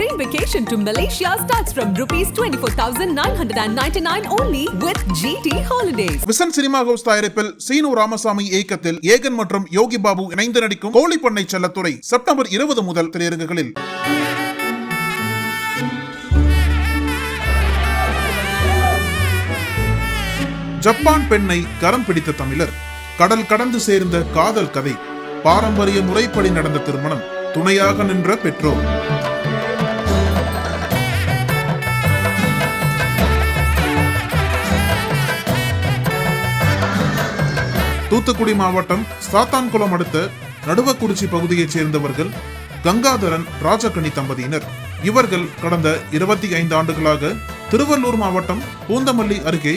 train vacation to Malaysia starts from rupees 24,999 only with GT Holidays. Vision cinema house தயாரிப்பில் சீனு ராமசாமி இயக்கத்தில் ஏகன் மற்றும் யோகி பாபு இணைந்து நடிக்கும் கோழி பண்ணை செல்லத்துறை செப்டம்பர் இருபது முதல் திரையரங்குகளில் ஜப்பான் பெண்ணை கரம் பிடித்த தமிழர் கடல் கடந்து சேர்ந்த காதல் கதை பாரம்பரிய முறைப்படி நடந்த திருமணம் துணையாக நின்ற பெற்றோர் தூத்துக்குடி மாவட்டம் சாத்தான்குளம் அடுத்த நடுவக்குறிச்சி பகுதியைச் சேர்ந்தவர்கள் கங்காதரன் ராஜகணி தம்பதியினர். இவர்கள் கடந்த இருபத்தி ஐந்து ஆண்டுகளாக திருவள்ளூர் மாவட்டம் பூந்தமல்லி அருகே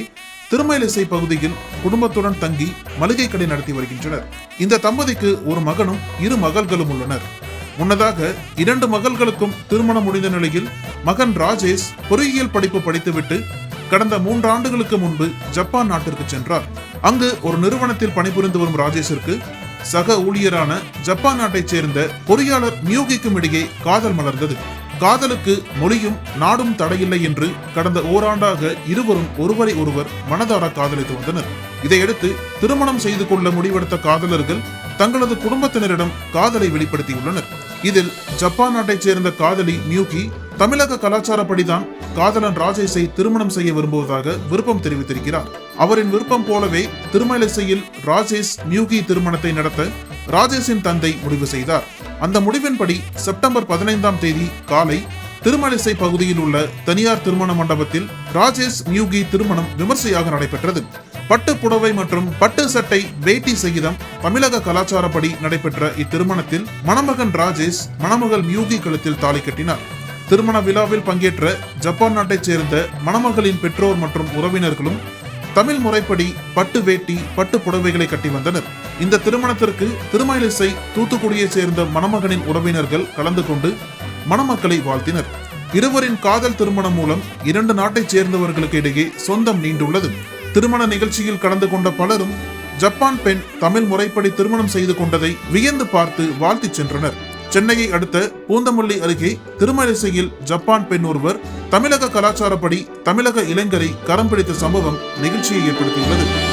திருமயிலிசை பகுதியில் குடும்பத்துடன் தங்கி மளிகை கடை நடத்தி வருகின்றனர். இந்த தம்பதிக்கு ஒரு மகனும் இரு மகள்களும் உள்ளனர். முன்னதாக இரண்டு மகள்களுக்கும் திருமணம் முடிந்த நிலையில் மகன் ராஜேஷ் பொறியியல் படிப்பு படித்துவிட்டு கடந்த மூன்று ஆண்டுகளுக்கு முன்பு ஜப்பான் நாட்டிற்கு சென்றார். அங்கு ஒரு நிறுவனத்தில் பணிபுரிந்து வரும் ராஜேஷிற்கு சக ஊழியரான ஜப்பான் நாட்டைச் சேர்ந்த பொறியாளர் மியோகிக்கும் இடையே காதல் மலர்ந்தது. காதலுக்கு மொழியும் நாடும் தடையில்லை என்று கடந்த ஓராண்டாக இருவரும் ஒருவரை ஒருவர் மனதார காதலித்து வந்தனர். இதையடுத்து திருமணம் செய்து கொள்ள முடிவெடுத்த காதலர்கள் தங்களது குடும்பத்தினரிடம் காதலை வெளிப்படுத்தியுள்ளனர். இதில் ஜப்பான் நாட்டைச் சேர்ந்த காதலி மியூகி தமிழக கலாச்சாரப்படிதான் காதலன் ராஜேஷை திருமணம் செய்ய விரும்புவதாக விருப்பம் தெரிவித்திருக்கிறார். அவரின் விருப்பம் போலவே திருமலிசையில் ராஜேஷ் மியூகி திருமணத்தை நடத்த ராஜேஷின் தந்தை முடிவு செய்தார். அந்த முடிவின்படி செப்டம்பர் பதினைந்தாம் தேதி காலை திருமலிசை பகுதியில் உள்ள தனியார் திருமண மண்டபத்தில் ராஜேஷ் மியூகி திருமணம் விமர்சையாக நடைபெற்றது. பட்டு புடவை மற்றும் பட்டு சட்டை வேட்டி சகிதம் தமிழக கலாச்சாரப்படி நடைபெற்ற இத்திருமணத்தில் மணமகன் ராஜேஷ் மணமகள் மியூகி கழுத்தில் தாலி கட்டினார். திருமண விழாவில் பங்கேற்ற ஜப்பான் நாட்டைச் சேர்ந்த மணமகளின் பெற்றோர் மற்றும் உறவினர்களும் தமிழ் முறைப்படி பட்டு வேட்டி பட்டு புடவைகளை கட்டி வந்தனர். இந்த திருமணத்திற்கு திருமயிலிசை தூத்துக்குடியைச் சேர்ந்த மணமகனின் உறவினர்கள் கலந்து கொண்டு மணமக்களை வாழ்த்தினர். இருவரின் காதல் திருமணம் மூலம் இரண்டு நாட்டைச் சேர்ந்தவர்களுக்கு இடையே சொந்தம் நீண்டுள்ளது. திருமண நிகழ்ச்சியில் கலந்து கொண்ட பலரும் ஜப்பான் பெண் தமிழ் முறைப்படி திருமணம் செய்து கொண்டதை வியந்து பார்த்து வாழ்த்திச் சென்றனர். சென்னையை அடுத்த பூந்தமல்லி அருகே திருமலிசையில் ஜப்பான் பெண் ஒருவர் தமிழக கலாச்சாரப்படி தமிழக இளைஞரை கரம் பிடித்த சம்பவம் நிகழ்ச்சியை ஏற்படுத்தியுள்ளது.